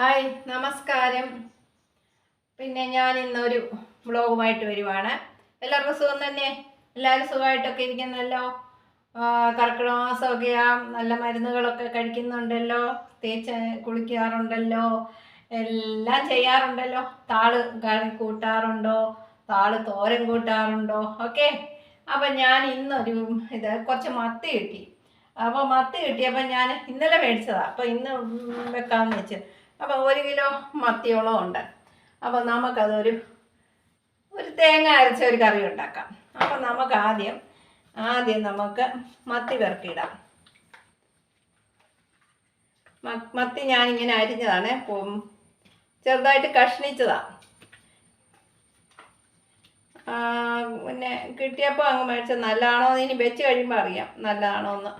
Hi നമസ്കാരം. പിന്നെ ഞാൻ ഇന്നൊരു വ്ളോഗുമായിട്ട് വരുവാണ്. എല്ലാവർക്കും സുഖം തന്നെ? എല്ലാവരും സുഖമായിട്ടൊക്കെ ഇരിക്കുന്നല്ലോ? ആ, കർക്കിടക മാസമൊക്കെയാ നല്ല മരുന്നുകളൊക്കെ കഴിക്കുന്നുണ്ടല്ലോ? തേച്ച് കുളിക്കാറുണ്ടല്ലോ? എല്ലാം ചെയ്യാറുണ്ടല്ലോ? താൾ കറി കൂട്ടാറുണ്ടോ? താൾ തോരൻ കൂട്ടാറുണ്ടോ? ഓക്കെ. അപ്പം ഞാൻ ഇന്നൊരു ഇത് കുറച്ച് മത്തി കിട്ടി. അപ്പോൾ മത്തി കിട്ടിയപ്പോൾ ഞാൻ ഇന്നലെ മേടിച്ചതാണ് അപ്പോൾ ഇന്ന് വെക്കാമെന്ന് വെച്ച്. അപ്പോൾ ഒരു കിലോ മത്തിയോളം ഉണ്ട്. അപ്പോൾ നമുക്കതൊരു ഒരു തേങ്ങ അരച്ച ഒരു കറി ഉണ്ടാക്കാം. അപ്പോൾ നമുക്ക് ആദ്യം ആദ്യം നമുക്ക് മത്തി പെറുക്കിയിടാം മത്തി ഞാനിങ്ങനെ അരിഞ്ഞതാണ്. ചെറുതായിട്ട് കഷ്ണിച്ചതാണ് പിന്നെ കിട്ടിയപ്പോൾ അങ്ങ് മേടിച്ച നല്ലതാണോ എന്ന് ഇനി വെച്ച് കഴിയുമ്പോൾ അറിയാം. നല്ലതാണോ എന്ന്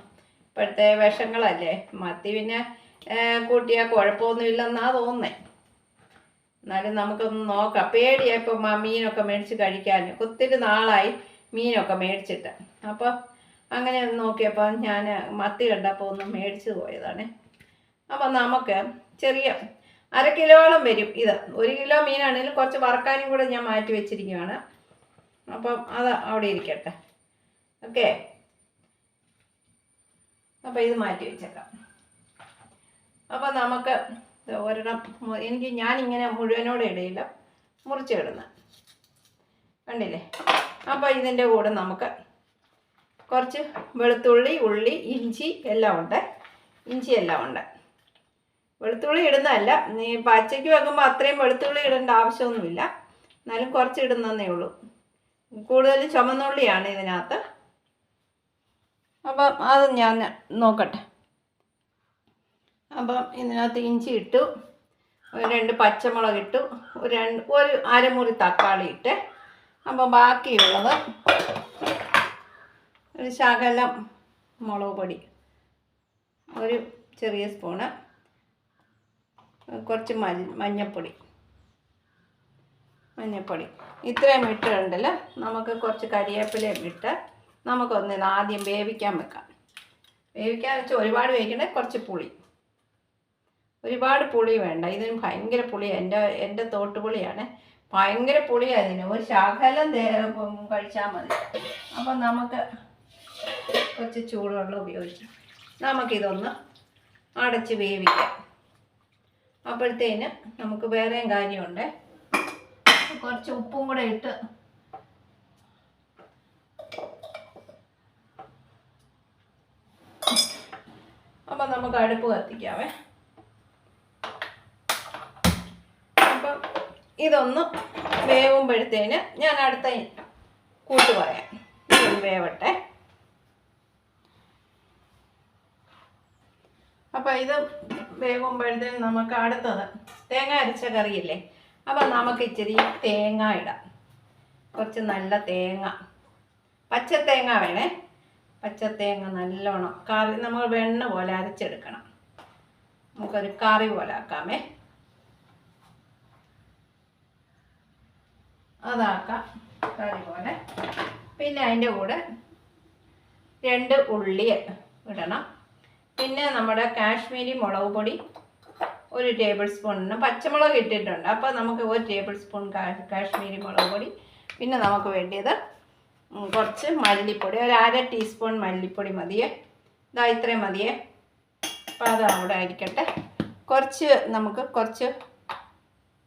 ഇപ്പോഴത്തെ വിഷങ്ങളല്ലേ. മത്തി പിന്നെ കൂട്ടിയാൽ കുഴപ്പമൊന്നുമില്ലെന്നാ തോന്നുന്നത് എന്നാലും നമുക്കൊന്ന് നോക്കാം. പേടിയാ ഇപ്പം മീനൊക്കെ മേടിച്ച് കഴിക്കാൻ. ഒത്തിരി നാളായി മീനൊക്കെ മേടിച്ചിട്ട്. അപ്പോൾ അങ്ങനെ നോക്കിയപ്പോൾ ഞാൻ മത്തി കണ്ടപ്പോൾ ഒന്ന് മേടിച്ച് പോയതാണ്. അപ്പം നമുക്ക് ചെറിയ അര കിലോളം വരും ഇത്. ഒരു കിലോ മീനാണെങ്കിലും കുറച്ച് വറക്കാനും കൂടെ ഞാൻ മാറ്റി വെച്ചിരിക്കുകയാണ് അപ്പം അത് അവിടെ ഇരിക്കട്ടെ. ഓക്കെ. അപ്പോൾ ഇത് മാറ്റി വെച്ചേക്കാം. അപ്പോൾ നമുക്ക് ഒരെണ്ണം എനിക്ക് ഞാനിങ്ങനെ മുഴുവനോടെ ഇടയില്ല. മുറിച്ചിടുന്ന കണ്ടില്ലേ? അപ്പോൾ ഇതിന്റെ കൂടെ നമുക്ക് കുറച്ച് വെളുത്തുള്ളി ഉള്ളി ഇഞ്ചി എല്ലാം ഉണ്ട്. ഇഞ്ചി എല്ലാം ഉണ്ട്. വെളുത്തുള്ളി ഇടുന്നതല്ല. നീ പച്ചയ്ക്ക് വെക്കുമ്പോൾ അത്രയും വെളുത്തുള്ളി ഇടേണ്ട ആവശ്യമൊന്നുമില്ല. എന്നാലും കുറച്ച് ഇടുന്നതേ ഉള്ളൂ. കൂടുതൽ ചുമന്നുള്ളിയാണ് ഇതിനകത്ത്. അപ്പം അത് ഞാൻ നോക്കട്ടെ. അപ്പം ഇതിനകത്ത് ഇഞ്ചി ഇട്ടു രണ്ട് പച്ചമുളക് ഇട്ടു ഒരു രണ്ട് ഒരു അരമുറി തക്കാളി ഇട്ട്. അപ്പം ബാക്കിയുള്ളത് ഒരു ശകലം മുളക് പൊടി ഒരു ചെറിയ സ്പൂണ് കുറച്ച് മഞ്ഞപ്പൊടി മഞ്ഞപ്പൊടി. ഇത്രയും ഇട്ടിട്ടുണ്ടല്ല നമുക്ക് കുറച്ച് കരിയേപ്പിലയും ഇട്ട് നമുക്കൊന്ന് ആദ്യം വേവിക്കാൻ വെക്കാം. വേവിക്കാൻ വെച്ചാൽ ഒരുപാട് വേവിക്കണേ കുറച്ച് പുളി. ഒരുപാട് പുളി വേണ്ട. ഇതിന് ഭയങ്കര പുളിയാണ് എന്റെ എന്റെ തോട്ടുപുളിയാണ് ഭയങ്കര പുളിയാണ് ഇതിന്. ഒരു ശകലം കഴിച്ചാൽ മതി. അപ്പം നമുക്ക് കുറച്ച് ചൂടുവെള്ളം ഉപയോഗിക്കാം നമുക്കിതൊന്ന് അടച്ച് വേവിക്കാം. അപ്പോഴത്തേന് നമുക്ക് വേറെയും കാര്യമുണ്ട്. കുറച്ച് ഉപ്പും കൂടെ ഇട്ട് അപ്പം നമുക്ക് അടുപ്പ് കത്തിക്കാവേ അപ്പം ഇതൊന്ന് വേവുമ്പോഴത്തേന് ഞാൻ അടുത്ത കൂട്ട് പറയാം. വേവട്ടെ. അപ്പം ഇത് വേവുമ്പോഴത്തേന് നമുക്ക് അടുത്തത് തേങ്ങ അരച്ച കറിയില്ലേ? അപ്പം നമുക്ക് ഇച്ചിരി തേങ്ങ ഇടാം. കുറച്ച് നല്ല തേങ്ങ. പച്ച തേങ്ങ വേണേ. പച്ച തേങ്ങ നല്ലോണം കറി നമ്മൾ വെണ്ണ പോലെ അരച്ചെടുക്കണം. നമുക്കൊരു കറി പോലെ ആക്കാമേ. അതാക്കാം. അതുപോലെ. പോലെ പിന്നെ അതിന്റെ കൂടെ രണ്ട് ഉള്ളി ഇടണം. പിന്നെ നമ്മുടെ കാശ്മീരി മുളക് പൊടി ഒരു ടേബിൾ സ്പൂണിന് പച്ചമുളക് ഇട്ടിട്ടുണ്ട്. അപ്പോൾ നമുക്ക് ഒരു ടേബിൾ സ്പൂൺ കാശ്മീരി മുളക് പൊടി. പിന്നെ നമുക്ക് വേണ്ടിയത് കുറച്ച് മല്ലിപ്പൊടി. ഒരു അര ടീസ്പൂൺ മല്ലിപ്പൊടി മതിയേ. ഇതാ ഇത്രയും മതിയേ. അപ്പോൾ അത് അവിടെ ആയിരിക്കട്ടെ. കുറച്ച് നമുക്ക് കുറച്ച്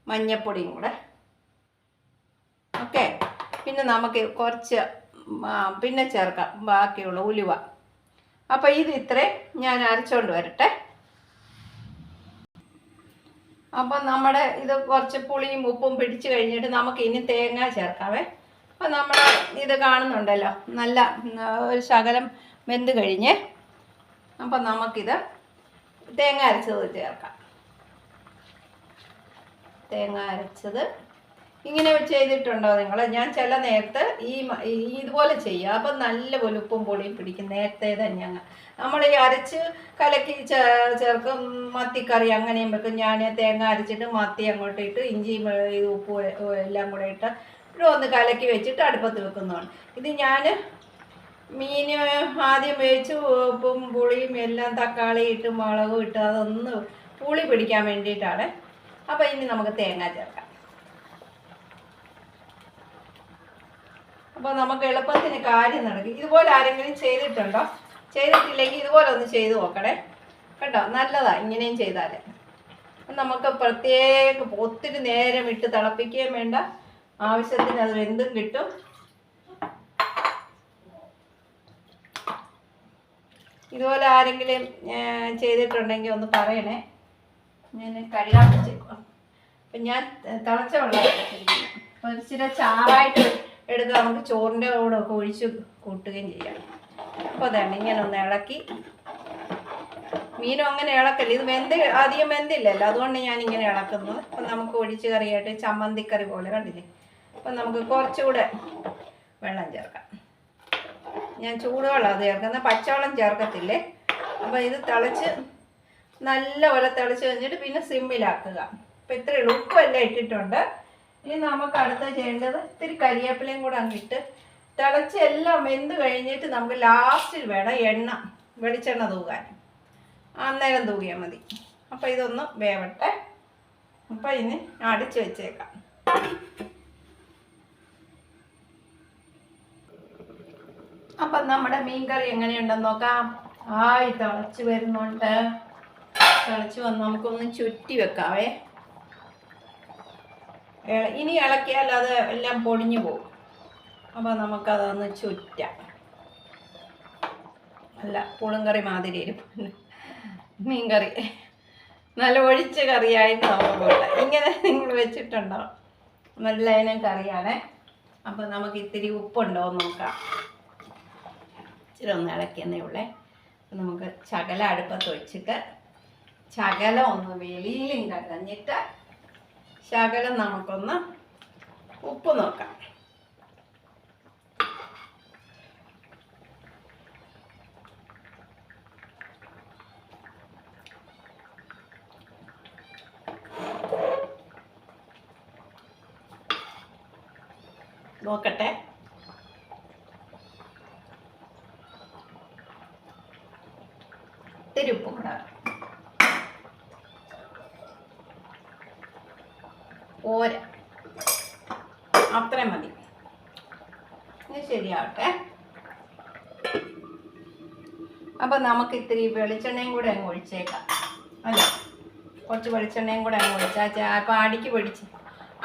മഞ്ഞപ്പൊടിയും കൂടെ പിന്നെ നമുക്ക് കുറച്ച് പിന്നെ ചേർക്കാം ബാക്കിയുള്ള ഉലുവ. അപ്പോൾ ഇത് ഇത്രയും ഞാൻ അരച്ചുകൊണ്ട് വരട്ടെ. അപ്പം നമ്മുടെ ഇത് കുറച്ച് പുളിയും ഉപ്പും പിടിച്ചു കഴിഞ്ഞിട്ട് നമുക്ക് ഇനി തേങ്ങ ചേർക്കാവേ. അപ്പം നമ്മൾ ഇത് കാണുന്നുണ്ടല്ലോ നല്ല ഒരു ശകലം വെന്ത് കഴിഞ്ഞ്. അപ്പം നമുക്കിത് തേങ്ങ അരച്ചത് ചേർക്കാം. തേങ്ങ അരച്ചത് ഇങ്ങനെ ചെയ്തിട്ടുണ്ടോ നിങ്ങൾ ഞാൻ ചില നേരത്തെ ഈ ഇതുപോലെ ചെയ്യുക അപ്പം നല്ല പോലെ ഉപ്പും പൊളിയും പിടിക്കും നേരത്തെ തന്നെ അങ്ങ്. നമ്മൾ ഈ അരച്ച് കലക്കി ചേർക്കും മത്തിക്കറി അങ്ങനെയും വെക്കും. ഞാൻ തേങ്ങ അരച്ചിട്ട് മത്തി അങ്ങോട്ട് ഇട്ട് ഇഞ്ചിയും ഉപ്പും എല്ലാം കൂടെ ഇട്ട് ഇവിടെ ഒന്ന് കലക്കി വെച്ചിട്ട് അടുപ്പത്ത് വെക്കുന്നതാണ്. ഇത് ഞാൻ മീൻ ആദ്യം വേവിച്ച് ഉപ്പും പുളിയും എല്ലാം തക്കാളി ഇട്ട് മുളകും ഇട്ട് അതൊന്ന് പുളി പിടിക്കാൻ വേണ്ടിയിട്ടാണ്. അപ്പോൾ ഇനി നമുക്ക് തേങ്ങ ചേർക്കാം. അപ്പോൾ നമുക്ക് എളുപ്പത്തിന് കാര്യം നടക്കും. ഇതുപോലെ ആരെങ്കിലും ചെയ്തിട്ടുണ്ടോ? ചെയ്തിട്ടില്ലെങ്കിൽ ഇതുപോലെ ഒന്ന് ചെയ്ത് നോക്കണേ. കേട്ടോ നല്ലതാ ഇങ്ങനെയും ചെയ്താൽ നമുക്ക് പ്രത്യേക ഒത്തിരി നേരം ഇട്ട് തിളപ്പിക്കുകയും വേണ്ട. ആവശ്യത്തിന് അത് എന്തും കിട്ടും. ഇതുപോലെ ആരെങ്കിലും ചെയ്തിട്ടുണ്ടെങ്കിൽ ഒന്ന് പറയണേ. ഞാൻ കഴുകാൻ വെച്ചേക്കും അപ്പം ഞാൻ തിളച്ച വെള്ളം അപ്പോൾ ഇച്ചിരി ചാറായിട്ട് എടുത്ത് നമുക്ക് ചോറിന്റെ കൂടെ ഒക്കെ ഒഴിച്ച് കൂട്ടുകയും ചെയ്യാം. അപ്പോൾ അതാണ് ഇങ്ങനെ ഒന്ന് ഇളക്കി. മീനും അങ്ങനെ ഇളക്കല്ല? ഇത് വെന്ത് അധികം വെന്തില്ലല്ലോ. അതുകൊണ്ട് ഞാൻ ഇങ്ങനെ ഇളക്കുന്നത് അപ്പം നമുക്ക് ഒഴിച്ച് കറിയായിട്ട് ചമ്മന്തിക്കറി പോലെ കണ്ടില്ലേ? അപ്പം നമുക്ക് കുറച്ചുകൂടെ വെള്ളം ചേർക്കാം. ഞാൻ ചൂടുവെള്ളം ചേർക്കുന്നത്. പച്ചവെള്ളം ചേർക്കത്തില്ലേ? അപ്പം ഇത് തിളച്ച് നല്ലപോലെ തിളച്ച് കഴിഞ്ഞിട്ട് പിന്നെ സിമ്മിലാക്കുക. അപ്പം ഇത്രയേ ഉള്ളൂ. ഉപ്പെല്ലാം ഇട്ടിട്ടുണ്ട്. ഇനി നമുക്ക് അടുത്ത ചെയ്യേണ്ടത് ഇത്തിരി കരിയേപ്പിലയും കൂടെ അങ്ങിട്ട് തിളച്ച് എല്ലാം വെന്ത് കഴിഞ്ഞിട്ട് നമുക്ക് ലാസ്റ്റിൽ വേണം എണ്ണ വെളിച്ചെണ്ണ തൂകാൻ. അന്നേരം തൂകിയാൽ മതി. അപ്പോൾ ഇതൊന്ന് വേവട്ടെ. അപ്പോൾ ഇനി അടിച്ചു വെച്ചേക്കാം. അപ്പം നമ്മുടെ മീൻകറി എങ്ങനെയുണ്ടെന്ന് നോക്കാം. ആയി തിളച്ച് വരുന്നുണ്ട്. തിളച്ച് വന്ന് നമുക്കൊന്ന് ചുറ്റി വെക്കാവേ. ഇനി ഇളക്കിയാൽ അത് എല്ലാം പൊടിഞ്ഞു പോകും. അപ്പോൾ നമുക്കതൊന്ന് ചുറ്റാം. അല്ല പുളുങ്കറി മാതിരി ഇരിപ്പുണ്ട് മീൻകറി. നല്ല ഒഴിച്ച കറിയായിരുന്നു നമുക്കുള്ള ഇങ്ങനെ നിങ്ങൾ വെച്ചിട്ടുണ്ടോ നല്ല ഇനം കറിയാണേ. അപ്പോൾ നമുക്ക് ഇത്തിരി ഉപ്പുണ്ടോ എന്ന് നോക്കാം. ഇച്ചിരി ഒന്ന് ഇളക്കിയെന്നേ ഉള്ളേ. നമുക്ക് ശകല അടുപ്പത്ത് വെച്ചിട്ട് ശകലം ഒന്ന് വെളിയിലും കടഞ്ഞിട്ട് ശകലം നമുക്കൊന്ന് ഉപ്പ് നോക്കാം. നോക്കട്ടെ ഇത്തിരി ഉപ്പും കൂടെ ഓര അത്രയും മതി ശരിയാവട്ടെ. അപ്പം നമുക്ക് ഇത്തിരി വെളിച്ചെണ്ണയും കൂടെ അങ്ങ് ഒഴിച്ചേക്കാം. അല്ലേ? കുറച്ച് വെളിച്ചെണ്ണയും കൂടെ അങ്ങ് ഒഴിച്ചാൽ അപ്പം അടിക്ക് പിടിച്ച്.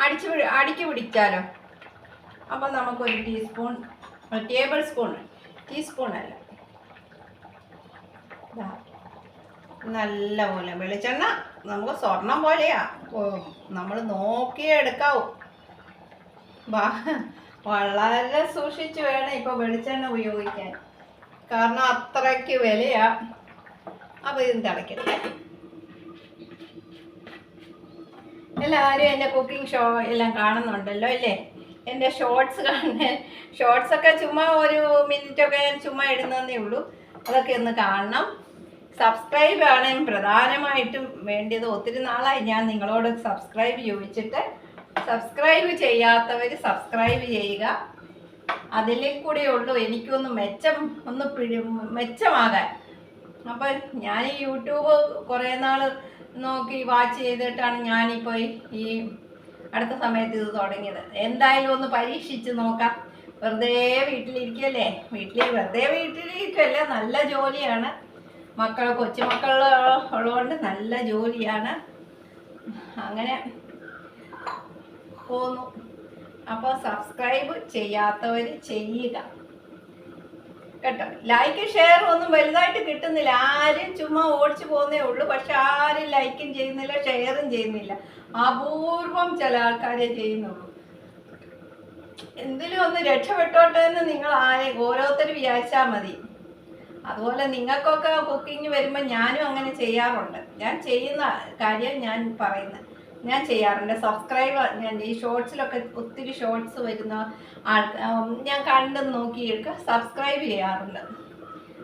അടിച്ച് അടിക്ക് പിടിച്ചാലോ നമുക്ക് ഒരു ടീസ്പൂൺ ടേബിൾ സ്പൂൺ ടീസ്പൂൺ അല്ല. ദാ, നല്ല പോലെ വെളിച്ചെണ്ണ നമുക്ക് സ്വർണം പോലെയാ. നമ്മൾ നോക്കിയേ എടുക്കാവൂ. വാ- വളരെ സൂക്ഷിച്ചു വേണം ഇപ്പോൾ വെളിച്ചെണ്ണ ഉപയോഗിക്കാൻ. കാരണം അത്രയ്ക്ക് വിലയാ. അപ്പോൾ ഇതും തിളക്കട്ടെ എല്ലാവരും എന്റെ കുക്കിംഗ് ഷോ എല്ലാം കാണുന്നുണ്ടല്ലോ അല്ലേ? എന്റെ ഷോർട്സ് കാണുന്ന. ഷോർട്സ് ഒക്കെ ചുമ്മാ ഒരു മിനിറ്റ് ഒക്കെ ഞാൻ ചുമ്മാ ഇടുന്നതേ ഉള്ളൂ. അതൊക്കെ ഒന്ന് കാണണം. സബ്സ്ക്രൈബ് ആണ് പ്രധാനമായിട്ടും വേണ്ടത് ഒത്തിരി നാളായി ഞാൻ നിങ്ങളോട് സബ്സ്ക്രൈബ് ചോദിച്ചിട്ട് സബ്സ്ക്രൈബ് ചെയ്യാത്തവർ സബ്സ്ക്രൈബ് ചെയ്യുക. അതിലേ കൂടെ ഉള്ളൂ എനിക്കൊന്ന് മെച്ചം ഒന്ന് പിഴ മെച്ചമാകാൻ. അപ്പം ഞാൻ ഈ യൂട്യൂബ് കുറേ നാൾ നോക്കി വാച്ച് ചെയ്തിട്ടാണ് ഞാനിപ്പോൾ ഈ അടുത്ത സമയത്ത് ഇത് തുടങ്ങിയത്. എന്തായാലും ഒന്ന് പരീക്ഷിച്ച് നോക്കാം. വെറുതെ വീട്ടിലിരിക്കല്ലേ? വീട്ടിൽ വെറുതെ വീട്ടിലിരിക്കല്ലേ? നല്ല ജോലിയാണ്. മക്കൾ കൊച്ചുമക്കൾ ഉള്ളതുകൊണ്ട് നല്ല ജോലിയാണ്. അങ്ങനെ പോന്നു അപ്പോൾ സബ്സ്ക്രൈബ് ചെയ്യാത്തവർ ചെയ്യുക. കേട്ടോ? ലൈക്ക് ഷെയർ ഒന്നും വലുതായിട്ട് കിട്ടുന്നില്ല. ആരും ചുമ്മാ ഓടിച്ചു പോകുന്നേ ഉള്ളൂ. പക്ഷെ ആരും ലൈക്കും ചെയ്യുന്നില്ല ഷെയറും ചെയ്യുന്നില്ല. അപൂർവം ചില ആൾക്കാരെ ചെയ്യുന്നുള്ളൂ. എന്തിലും ഒന്ന് രക്ഷപ്പെട്ടോട്ടെ എന്ന് നിങ്ങൾ ആരെ ഓരോരുത്തർ വിചാരിച്ചാൽ മതി. അതുപോലെ നിങ്ങൾക്കൊക്കെ കുക്കിംഗ് വരുമ്പോൾ ഞാനും അങ്ങനെ ചെയ്യാറുണ്ട്. ഞാൻ ചെയ്യുന്ന കാര്യം ഞാൻ പറയുന്നത്. ഞാൻ ചെയ്യാറുണ്ട്. സബ്സ്ക്രൈബ് ഞാൻ ഈ ഷോർട്സിലൊക്കെ ഒത്തിരി ഷോർട്സ് വരുന്ന ആൾക്കാർ ഞാൻ കണ്ട് നോക്കിയിട്ട് സബ്സ്ക്രൈബ് ചെയ്യാറുണ്ട്.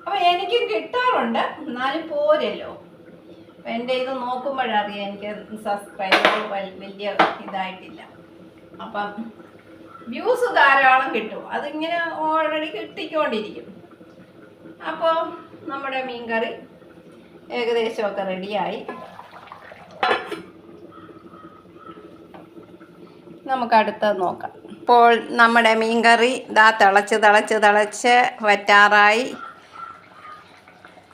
അപ്പോൾ എനിക്ക് കിട്ടാറുണ്ട്. എന്നാലും പോരല്ലോ. എന്റെ ഇത് നോക്കുമ്പോഴറിയാം എനിക്ക് സബ്സ്ക്രൈബ് വലിയ ഇതായിട്ടില്ല. അപ്പം വ്യൂസ് ധാരാളം കിട്ടും. അതിങ്ങനെ ഓൾറെഡി കിട്ടിക്കൊണ്ടിരിക്കും. അപ്പോൾ നമ്മുടെ മീൻകറി ഏകദേശമൊക്കെ റെഡിയായി നമുക്ക് അടുത്തത് നോക്കാം. ഇപ്പോൾ നമ്മുടെ മീൻകറി ഇതാ തിളച്ച് തിളച്ച് തിളച്ച് വറ്റാറായി.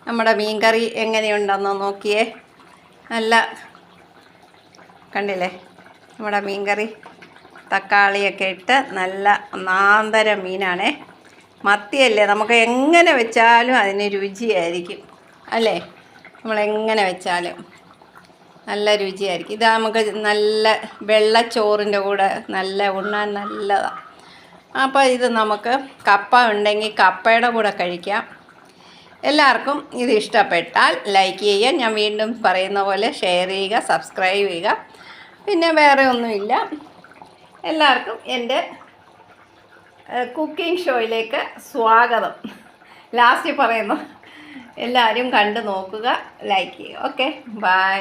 നമ്മുടെ മീൻകറി എങ്ങനെയുണ്ടെന്ന് നോക്കിയേ. നല്ല കണ്ടില്ലേ? നമ്മുടെ മീൻകറി തക്കാളിയൊക്കെ ഇട്ട് നല്ല നാന്തര മീനാണേ. മത്തിയല്ലേ? നമുക്ക് എങ്ങനെ വെച്ചാലും അതിന് രുചിയായിരിക്കും. അല്ലേ? നമ്മളെങ്ങനെ വെച്ചാലും. നല്ല രുചിയായിരിക്കും. ഇത് നമുക്ക് നല്ല വെള്ളച്ചോറിന്റെ കൂടെ നല്ല ഉണ്ണാൻ നല്ലതാണ് അപ്പോൾ ഇത് നമുക്ക് കപ്പ ഉണ്ടെങ്കിൽ കപ്പയുടെ കൂടെ കഴിക്കാം. എല്ലാവർക്കും ഇത് ഇഷ്ടപ്പെട്ടാൽ ലൈക്ക് ചെയ്യുക. ഞാൻ വീണ്ടും പറയുന്ന പോലെ ഷെയർ ചെയ്യുക സബ്സ്ക്രൈബ് ചെയ്യുക. പിന്നെ വേറെ ഒന്നുമില്ല. എല്ലാവർക്കും എന്റെ കുക്കിംഗ് ഷോയിലേക്ക് സ്വാഗതം. ലാസ്റ്റ് പറയുന്നു. എല്ലാവരും കണ്ടു നോക്കുക ലൈക്ക് ചെയ്യുക. Okay bye.